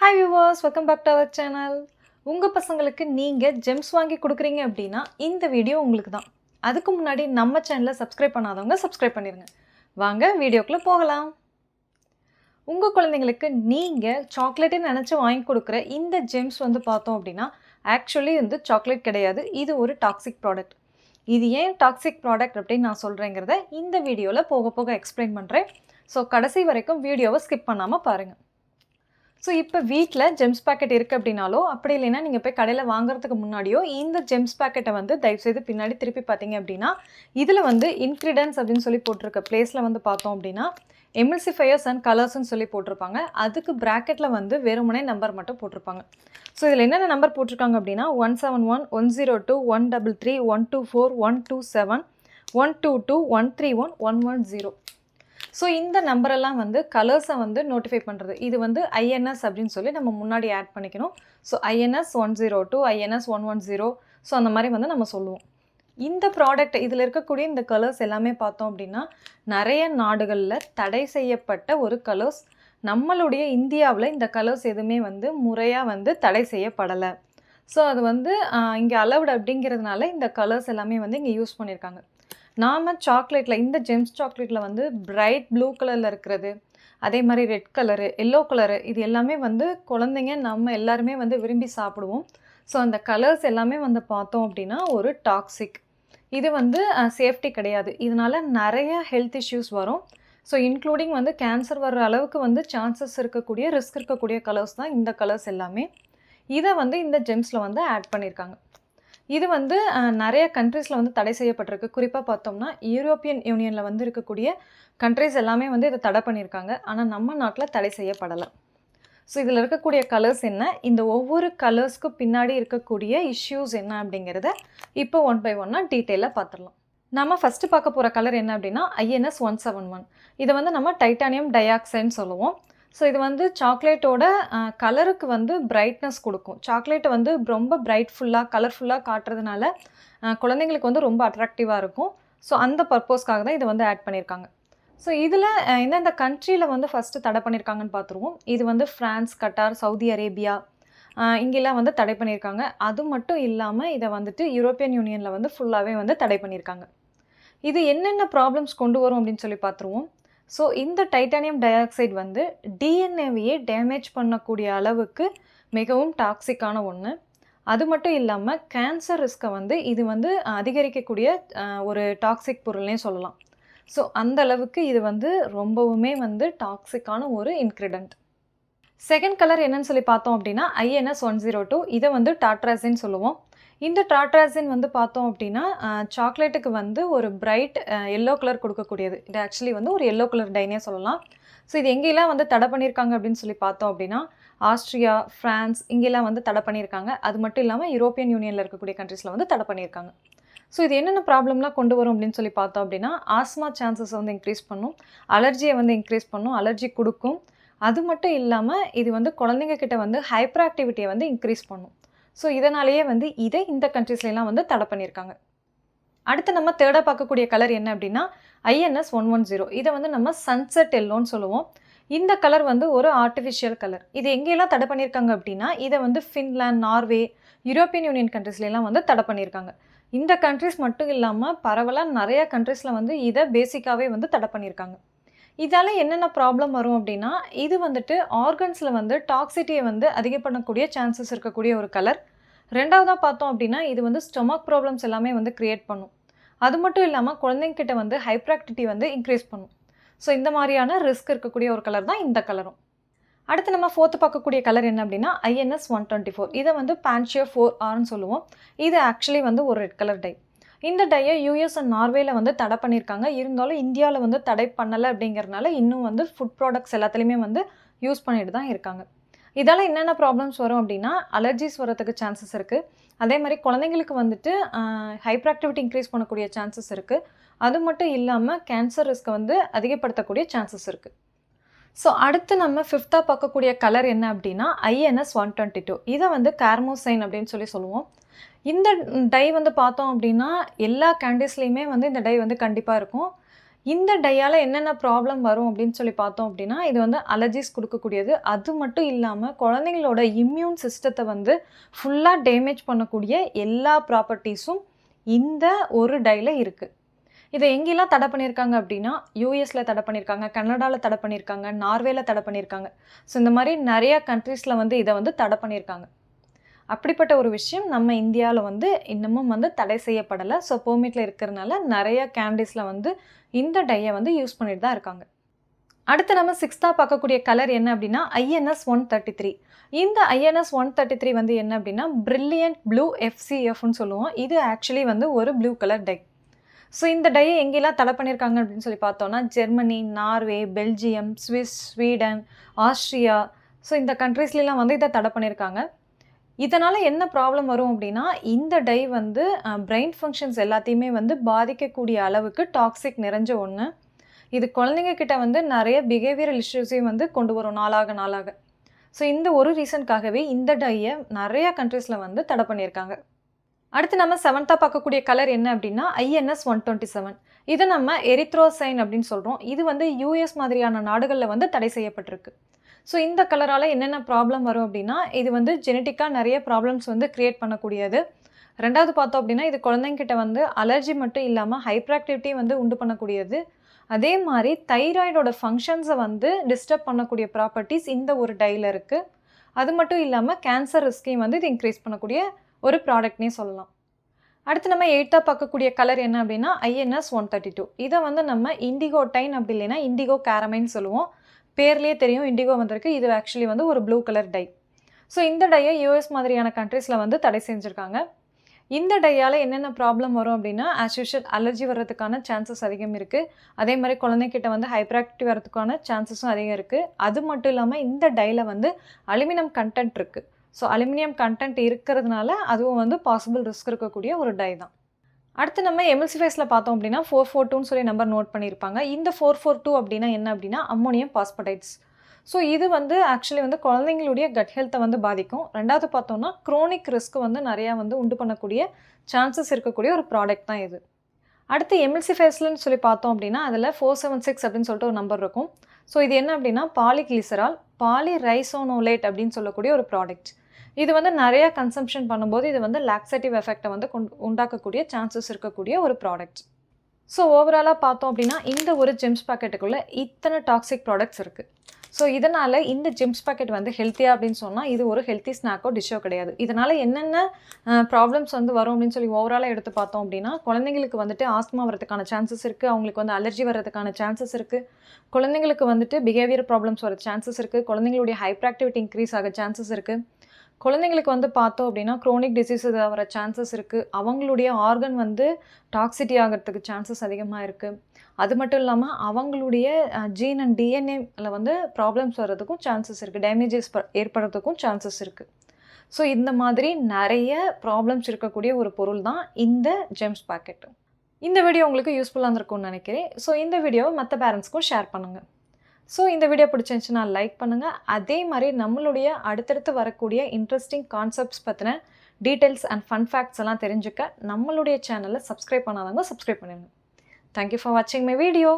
Hi viewers welcome back to our channel உங்கள் பசங்களுக்கு நீங்கள் ஜெம்ஸ் வாங்கி கொடுக்குறீங்க அப்படின்னா இந்த வீடியோ உங்களுக்கு தான். அதுக்கு முன்னாடி நம்ம சேனலை சப்ஸ்கிரைப் பண்ணாதவங்க சப்ஸ்கிரைப் பண்ணிடுங்க வாங்க வீடியோக்குள்ளே போகலாம். உங்கள் குழந்தைங்களுக்கு நீங்கள் சாக்லேட்டே நினச்சி வாங்கி கொடுக்குற இந்த ஜெம்ஸ் வந்து பார்த்தோம் அப்படின்னா ஆக்சுவலி வந்து சாக்லேட் கிடையாது. இது ஒரு டாக்ஸிக் ப்ராடக்ட் இது ஏன் டாக்ஸிக் ப்ராடக்ட் அப்படின்னு நான் சொல்கிறேங்கிறத இந்த வீடியோவில் போக போக எக்ஸ்பிளைன் பண்ணுறேன் ஸோ கடைசி வரைக்கும் வீடியோவை ஸ்கிப் பண்ணாமல் பாருங்கள் ஸோ இப்போ வீட்டில் ஜெம்ஸ் பேக்கெட் இருக்குது அப்படின்னாலோ அப்படி இல்லைன்னா நீங்கள் போய் கடையில் வாங்குறதுக்கு முன்னாடியோ இந்த ஜெம்ஸ் பேக்கெட்டை வந்து தயவுசெய்து பின்னாடி திருப்பி பார்த்தீங்க அப்படின்னா இதில் வந்து இன்க்ரீடியன்ஸ் அப்படின்னு சொல்லி போட்டிருக்க பிளேஸில் வந்து பார்த்தோம் அப்படின்னா எமில்சிஃபையர்ஸ் அண்ட் கலர்ஸ்னு சொல்லி போட்டிருப்பாங்க. அதுக்கு ப்ராக்கெட்டில் வந்து வெறுமனே நம்பர் மட்டும் போட்டிருப்பாங்க. ஸோ இதில் என்னென்ன நம்பர் போட்டிருக்காங்க அப்படின்னா one seven one one zero two one double three one two four one two seven one two two one three one one one zero so இந்த நம்பரெல்லாம் வந்து கலர்ஸை வந்து நோட்டிஃபை பண்ணுறது இது வந்து ஐஎன்எஸ் அப்படின்னு சொல்லி நம்ம முன்னாடி ஆட் பண்ணிக்கணும். So INS one zero two INS one one zero so அந்த மாதிரி வந்து நம்ம சொல்லுவோம். இந்த ப்ராடக்ட் இதில் இருக்கக்கூடிய இந்த கலர்ஸ் எல்லாமே பார்த்தோம் அப்படின்னா நிறைய நாடுகளில் தடை செய்யப்பட்ட ஒரு கலர்ஸ் நம்மளுடைய இந்தியாவில் இந்த கலர்ஸ் எதுவுமே வந்து முறையாக வந்து தடை செய்யப்படலை. ஸோ அது வந்து இங்கே அலவுட் அப்படிங்கிறதுனால இந்த கலர்ஸ் எல்லாமே வந்து இங்கே யூஸ் பண்ணியிருக்காங்க நாம் சாக்லேட்டில் இந்த ஜெம்ஸ் சாக்லேட்டில் வந்து பிரைட் ப்ளூ கலரில் இருக்கிறது அதே மாதிரி ரெட் கலரு எல்லோ கலரு இது எல்லாமே வந்து குழந்தைங்க நம்ம எல்லாருமே வந்து விரும்பி சாப்பிடுவோம். ஸோ அந்த கலர்ஸ் எல்லாமே வந்து பார்த்தோம் அப்படின்னா ஒரு டாக்ஸிக் இது வந்து சேஃப்டி கிடையாது. இதனால் நிறைய ஹெல்த் இஷ்யூஸ் வரும். ஸோ இன்க்ளூடிங் வந்து கேன்சர் வர்ற அளவுக்கு வந்து சான்சஸ் இருக்கக்கூடிய ரிஸ்க் இருக்கக்கூடிய கலர்ஸ் தான் இந்த கலர்ஸ் எல்லாமே. இதை வந்து இந்த ஜெம்ஸில் வந்து ஆட் பண்ணியிருக்காங்க இது வந்து நிறைய கண்ட்ரீஸில் வந்து தடை செய்யப்பட்டிருக்கு. குறிப்பாக பார்த்தோம்னா யூரோப்பியன் யூனியனில் வந்து இருக்கக்கூடிய கண்ட்ரீஸ் எல்லாமே வந்து இதை தடை பண்ணியிருக்காங்க. ஆனால் நம்ம நாட்டில் தடை செய்யப்படலை. ஸோ இதில் இருக்கக்கூடிய கலர்ஸ் என்ன? இந்த ஒவ்வொரு கலர்ஸ்க்கு பின்னாடி இருக்கக்கூடிய இஷ்யூஸ் என்ன அப்படிங்கிறத இப்போ ஒன் பை ஒன்னாக டீட்டெயிலாக பார்த்துடலாம். நம்ம ஃபஸ்ட்டு பார்க்க போகிற கலர் என்ன அப்படின்னா ஐஎன்எஸ் ஒன் செவன் ஒன் இதை வந்து நம்ம டைட்டானியம் டயாக்சைன்னு சொல்லுவோம். ஸோ இது வந்து சாக்லேட்டோட கலருக்கு வந்து பிரைட்னஸ் கொடுக்கும். சாக்லேட்டை வந்து ரொம்ப பிரைட்ஃபுல்லாக கலர்ஃபுல்லாக காட்டுறதுனால குழந்தைங்களுக்கு வந்து ரொம்ப அட்ராக்டிவாக இருக்கும். ஸோ அந்த பர்பஸ்க்காக தான் இதை வந்து ஆட் பண்ணியிருக்காங்க. ஸோ இதில் எந்தெந்த கண்ட்ரியில் வந்து ஃபஸ்ட்டு தடை பண்ணியிருக்காங்கன்னு பார்த்துருவோம். இது வந்து ஃப்ரான்ஸ் கட்டார் சவுதி அரேபியா இங்கெல்லாம் வந்து தடை பண்ணியிருக்காங்க. அது மட்டும் இல்லாமல் இதை வந்துட்டு யூரோப்பியன் யூனியனில் வந்து ஃபுல்லாகவே வந்து தடை பண்ணியிருக்காங்க. இது என்னென்ன ப்ராப்ளம்ஸ் கொண்டு வரும் அப்படின்னு சொல்லி பார்த்துருவோம். ஸோ இந்த டைட்டானியம் டை ஆக்சைடு வந்து டிஎன்ஏவையே டேமேஜ் பண்ணக்கூடிய அளவுக்கு மிகவும் டாக்ஸிக்கான ஒன்று அது மட்டும் இல்லாமல் கேன்சர் ரிஸ்க்கை வந்து இது வந்து அதிகரிக்கக்கூடிய ஒரு டாக்ஸிக் பொருள்னே சொல்லலாம். ஸோ அந்த அளவுக்கு இது வந்து ரொம்பவுமே வந்து டாக்ஸிக்கான ஒரு இன்க்ரிடண்ட் செகண்ட் கலர் என்னன்னு சொல்லி பார்த்தோம் அப்படின்னா ஐஎன்எஸ் ஒன் ஜீரோ டூ இதை வந்து டாட்ராசின்னு சொல்லுவோம். இந்த டாட்ராசின் வந்து பார்த்தோம் அப்படின்னா சாக்லேட்டுக்கு வந்து ஒரு பிரைட் எல்லோ கலர் கொடுக்கக்கூடியது. இது ஆக்சுவலி வந்து ஒரு எல்லோ கலர் டைனே சொல்லலாம். ஸோ இது எங்கெல்லாம் வந்து தடை பண்ணியிருக்காங்க அப்படின்னு சொல்லி பார்த்தோம் அப்படின்னா ஆஸ்ட்ரியா ஃப்ரான்ஸ் இங்கெல்லாம் வந்து தடை பண்ணியிருக்காங்க. அது மட்டும் இல்லாமல் யூரோப்பியன் யூனியனில் இருக்கக்கூடிய கண்ட்ரீஸில் வந்து தடை பண்ணியிருக்காங்க. ஸோ இது என்னென்ன ப்ராப்ளம்லாம் கொண்டு வரும் அப்படின்னு சொல்லி பார்த்தோம் அப்படின்னா ஆஸ்மா சான்சஸ் வந்து இன்க்ரீஸ் பண்ணும் அலர்ஜியை வந்து இன்க்ரீஸ் பண்ணும் அலர்ஜி கொடுக்கும். அது மட்டும் இல்லாமல் இது வந்து குழந்தைங்க கிட்ட வந்து ஹைப்பர் ஆக்டிவிட்டியை வந்து இன்க்ரீஸ் பண்ணும். ஸோ இதனாலேயே வந்து இதை இந்த கண்ட்ரீஸ்லாம் வந்து தடை பண்ணியிருக்காங்க. அடுத்து நம்ம தேர்டாக பார்க்கக்கூடிய கலர் என்ன அப்படின்னா ஐஎன்எஸ் ஒன் ஒன் ஜீரோ இதை வந்து நம்ம சன்செட் எல்லோன்னு சொல்லுவோம். இந்த கலர் வந்து ஒரு ஆர்டிஃபிஷியல் கலர் இது எங்கெல்லாம் தடை பண்ணியிருக்காங்க அப்படின்னா இதை வந்து ஃபின்லாண்ட் நார்வே யூரோப்பியன் யூனியன் கண்ட்ரீஸ்லாம் வந்து தடை பண்ணியிருக்காங்க. இந்த கண்ட்ரிஸ் மட்டும் இல்லாமல் பரவலாக நிறையா கண்ட்ரீஸில் வந்து இதை பேசிக்காகவே வந்து தடை பண்ணியிருக்காங்க. இதால் என்னென்ன ப்ராப்ளம் வரும் அப்படின்னா இது வந்துட்டு ஆர்கன்ஸில் வந்து டாக்ஸிட்டியை வந்து அதிகப்படக்கூடிய சான்சஸ் இருக்கக்கூடிய ஒரு கலர் ரெண்டாவதாக பார்த்தோம் அப்படின்னா இது வந்து ஸ்டொமக் ப்ராப்ளம்ஸ் எல்லாமே வந்து க்ரியேட் பண்ணும். அது மட்டும் இல்லாமல் குழந்தைங்கிட்ட வந்து ஹைப்ராக்டிட்டி வந்து இன்க்ரீஸ் பண்ணும். ஸோ இந்த மாதிரியான ரிஸ்க் இருக்கக்கூடிய ஒரு கலர் தான் இந்த கலரும் அடுத்து நம்ம ஃபோர்த்து பார்க்கக்கூடிய கலர் என்ன அப்படின்னா ஐஎன்எஸ் ஒன் டுவெண்ட்டி ஃபோர் இதை வந்து பேன்ஷியோ ஃபோர் ஆர்னு சொல்லுவோம். இது ஆக்சுவலி வந்து ஒரு ரெட் கலர் டை இந்த டையை யூஎஸ் அண்ட் நார்வேல வந்து தடை பண்ணியிருக்காங்க. இருந்தாலும் இந்தியாவில் வந்து தடை பண்ணலை அப்படிங்கிறதுனால இன்னும் வந்து ஃபுட் ப்ராடக்ட்ஸ் எல்லாத்துலேயுமே வந்து யூஸ் பண்ணிட்டு தான் இருக்காங்க. இதால் என்னென்ன ப்ராப்ளம்ஸ் வரும் அப்படின்னா அலர்ஜிஸ் வரத்துக்கு சான்சஸ் இருக்குது அதே மாதிரி குழந்தைங்களுக்கு வந்துட்டு ஹைப்பர் ஆக்டிவிட்டி இன்க்ரீஸ் பண்ணக்கூடிய சான்சஸ் இருக்குது அது மட்டும் இல்லாமல் கேன்சர் ரிஸ்க்கை வந்து அதிகப்படுத்தக்கூடிய சான்சஸ் இருக்குது ஸோ அடுத்து நம்ம ஃபிஃப்த்தாக பார்க்கக்கூடிய கலர் என்ன அப்படின்னா ஐஎன்எஸ் ஒன் டுவெண்ட்டி டூ இதை வந்து கார்மோசைன் அப்படின்னு சொல்லி சொல்லுவோம். இந்த டை வந்து பார்த்தோம் அப்படின்னா எல்லா கேண்டீஸ்லேயுமே வந்து இந்த டை வந்து கண்டிப்பாக இருக்கும். இந்த டையால் என்னென்ன ப்ராப்ளம் வரும் அப்படின்னு சொல்லி பார்த்தோம் அப்படின்னா இது வந்து அலர்ஜிஸ் கொடுக்கக்கூடியது. அது மட்டும் இல்லாமல் குழந்தைங்களோட இம்யூன் சிஸ்டத்தை வந்து ஃபுல்லாக டேமேஜ் பண்ணக்கூடிய எல்லா ப்ராப்பர்ட்டிஸும் இந்த ஒரு டையில் இருக்குது இதை எங்கெல்லாம் தடை பண்ணியிருக்காங்க அப்படின்னா யூஎஸில் தடை பண்ணியிருக்காங்க கனடாவில் தடை பண்ணியிருக்காங்க நார்வேல தடை பண்ணியிருக்காங்க ஸோ இந்த மாதிரி நிறையா கண்ட்ரீஸில் வந்து இதை வந்து தடை பண்ணியிருக்காங்க அப்படிப்பட்ட ஒரு விஷயம் நம்ம இந்தியாவில் வந்து இன்னமும் வந்து தடை செய்யப்படலை. ஸோ பெர்மிட்டில் இருக்கிறனால நிறைய கேண்டிஸில் வந்து இந்த டையை வந்து யூஸ் பண்ணிட்டு தான் இருக்காங்க. அடுத்து நம்ம சிக்ஸ்த்தாக பார்க்கக்கூடிய கலர் என்ன அப்படின்னா ஐஎன்எஸ் ஒன் தேர்ட்டி த்ரீ இந்த ஐஎன்எஸ் ஒன் தேர்ட்டி த்ரீ வந்து என்ன அப்படின்னா பிரில்லியன்ட் ப்ளூ எஃப்சிஎஃப்னு சொல்லுவோம். இது ஆக்சுவலி வந்து ஒரு ப்ளூ கலர் டை ஸோ இந்த டையை எங்கெல்லாம் தடை பண்ணியிருக்காங்க அப்படின்னு சொல்லி பார்த்தோன்னா Germany Norway Belgium Swiss Sweden Austria. So இந்த கண்ட்ரீஸ்லாம் வந்து இதை தடை பண்ணியிருக்காங்க இதனால் என்ன ப்ராப்ளம் வரும் அப்படின்னா இந்த டை வந்து பிரெயின் ஃபங்க்ஷன்ஸ் எல்லாத்தையுமே வந்து பாதிக்கக்கூடிய அளவுக்கு டாக்ஸிக் நிறைஞ்ச ஒன்று இது குழந்தைங்க கிட்ட வந்து நிறைய பிஹேவியரல் இஷ்யூஸையும் வந்து கொண்டு வரும் நாளாக நாளாக. ஸோ இந்த ஒரு ரீசனுக்காகவே இந்த டையை நிறைய கண்ட்ரீஸில் வந்து தடை பண்ணியிருக்காங்க. அடுத்து நம்ம செவன்த்தாக பார்க்கக்கூடிய கலர் என்ன அப்படின்னா ஐஎன்எஸ் ஒன் டுவெண்ட்டி செவன் இதை நம்ம எரித்ரோசைன் அப்படின்னு சொல்கிறோம் இது வந்து யூஎஸ் மாதிரியான நாடுகளில் வந்து தடை செய்யப்பட்டிருக்கு. ஸோ இந்த கலரால் என்னென்ன ப்ராப்ளம் வரும் அப்படின்னா இது வந்து ஜெனட்டிக்காக நிறைய ப்ராப்ளம்ஸ் வந்து க்ரியேட் பண்ணக்கூடியது. ரெண்டாவது பார்த்தோம் அப்படின்னா இது குழந்தைங்கிட்ட வந்து அலர்ஜி மட்டும் இல்லாமல் ஹைப்பர் ஆக்டிவிட்டி வந்து உண்டு பண்ணக்கூடியது. அதே மாதிரி தைராய்டோட ஃபங்க்ஷன்ஸை வந்து டிஸ்டர்ப் பண்ணக்கூடிய ப்ராப்பர்ட்டிஸ் இந்த ஒரு டையில் இருக்குது அது மட்டும் இல்லாமல் கேன்சர் ரிஸ்கையும் வந்து இது இன்க்ரீஸ் பண்ணக்கூடிய ஒரு ப்ராடக்ட்னே சொல்லலாம். அடுத்து நம்ம எயித்தாக பார்க்கக்கூடிய கலர் என்ன அப்படின்னா ஐஎன்எஸ் ஒன் தேர்ட்டி டூ இதை வந்து நம்ம இண்டிகோ டைன் அப்படி இல்லைன்னா இண்டிகோ கேரமைன்னு சொல்லுவோம். பேர்லேயே தெரியும் இண்டிகோ வந்திருக்கு. இது ஆக்சுவலி வந்து ஒரு ப்ளூ கலர் டை ஸோ இந்த டையை யூஎஸ் மாதிரியான கண்ட்ரீஸில் வந்து தடை செஞ்சுருக்காங்க. இந்த டையால் என்னென்ன ப்ராப்ளம் வரும் அப்படின்னா ஆஸ் யூஷுவல் அலர்ஜி வர்றதுக்கான சான்சஸ் அதிகம் இருக்குது அதே மாதிரி குழந்தைக்கிட்ட வந்து ஹைப்ராக்டிவ் வரதுக்கான சான்சஸும் அதிகம் இருக்குது அது மட்டும் இல்லாமல் இந்த டையில் வந்து அலுமினியம் கண்டென்ட் இருக்குது ஸோ அலுமினியம் கண்டென்ட் இருக்கிறதுனால அதுவும் வந்து பாசிபிள் ரிஸ்க் இருக்கக்கூடிய ஒரு டை தான். அடுத்து நம்ம எம்எல்சிஃபைஸில் பார்த்தோம் அப்படின்னா ஃபோர் ஃபோர் டூன்னு சொல்லி நம்பர் நோட் பண்ணியிருப்பாங்க. இந்த ஃபோர் ஃபோர் டூ அப்படின்னா என்ன அப்படின்னா அம்மோனியம் பாஸ்படைட்ஸ் ஸோ இது வந்து ஆக்சுவலி வந்து குழந்தைங்களுடைய கட் ஹெல்த்தை வந்து பாதிக்கும். ரெண்டாவது பார்த்தோம்னா க்ரோனிக் ரிஸ்க் வந்து நிறையா வந்து உண்டு பண்ணக்கூடிய சான்சஸ் இருக்கக்கூடிய ஒரு ப்ராடக்ட் தான் இது. அடுத்து எம்எல்சி ஃபேஸ்லன்னு சொல்லி பார்த்தோம் அப்படின்னா அதில் ஃபோர் செவன் சிக்ஸ் அப்படின்னு சொல்லிட்டு ஒரு நம்பர் இருக்கும். ஸோ இது என்ன அப்படின்னா பாலிகிளிசரால் பாலி ரைசோனோலேட் அப்படின்னு சொல்லக்கூடிய ஒரு ப்ராடக்ட் இது வந்து நிறைய கன்சம்ஷன் பண்ணும்போது இது வந்து லாக்ஸேட்டிவ் எஃபெக்டை வந்து உண்டாக்கக்கூடிய சான்சஸ் இருக்கக்கூடிய ஒரு ப்ராடக்ட் ஸோ ஓவராலாக பார்த்தோம் அப்படின்னா இந்த ஒரு ஜிம்ஸ் பாக்கெட்டுக்குள்ளே இத்தனை டாக்ஸிக் ப்ராடக்ட்ஸ் இருக்குது ஸோ இதனால் இந்த ஜிம்ஸ் பாக்கெட் வந்து ஹெல்த்தியாக அப்படின்னு சொன்னால் இது ஒரு ஹெல்த்தி ஸ்நாக்கோ டிஷ்ஷோ கிடையாது. இதனால் என்னென்ன ப்ராப்ளம்ஸ் வந்து வரும் அப்படின்னு சொல்லி ஓவராலாக எடுத்து பார்த்தோம் அப்படின்னா குழந்தைங்களுக்கு வந்துட்டு ஆஸ்மா வரதுக்கான சான்சஸ் இருக்குது அவங்களுக்கு வந்து அலர்ஜி வர்றதுக்கான சான்சஸ் இருக்குது குழந்தைங்களுக்கு வந்துட்டு பிஹேவியர் ப்ராப்ளம்ஸ் வர சான்சஸ் இருக்குது குழந்தைங்களுடைய ஹைப்ராக்டிவிட்டி இன்க்ரீஸ் ஆக சான்சஸ் இருக்குது குழந்தைங்களுக்கு வந்து பார்த்தோம் அப்படின்னா க்ரோனிக் டிசீஸ் வர சான்சஸ் இருக்குது அவங்களுடைய ஆர்கன் வந்து டாக்ஸிட்டி ஆகிறதுக்கு சான்சஸ் அதிகமாக இருக்குது அது மட்டும் இல்லாமல் அவங்களுடைய ஜீன் அண்ட் டிஎன்ஏல வந்து ப்ராப்ளம்ஸ் வர்றதுக்கும் சான்சஸ் இருக்குது டேமேஜஸ் ஏற்படுறதுக்கும் சான்சஸ் இருக்குது ஸோ இந்த மாதிரி நிறைய ப்ராப்ளம்ஸ் இருக்கக்கூடிய ஒரு பொருள் தான் இந்த ஜெம்ஸ் பாக்கெட் இந்த வீடியோ உங்களுக்கு யூஸ்ஃபுல்லாக இருந்திருக்கும்னு நினைக்கிறேன். ஸோ இந்த வீடியோவை மற்ற பேரண்ட்ஸ்க்கும் ஷேர் பண்ணுங்கள் ஸோ இந்த வீடியோ பிடிச்சிருந்துச்சுன்னா லைக் பண்ணுங்கள் அதே மாதிரி நம்மளுடைய அடுத்தடுத்து வரக்கூடிய இன்ட்ரெஸ்டிங் கான்செப்ட்ஸ் பற்றின டீட்டெயில்ஸ் அண்ட் ஃபன் ஃபேக்ட்ஸ் எல்லாம் தெரிஞ்சுக்க நம்மளுடைய சேனலை சப்ஸ்கிரைப் பண்ணாதவங்க சப்ஸ்கிரைப் பண்ணிடுங்க. தேங்க்யூ ஃபார் வாட்சிங் மை வீடியோ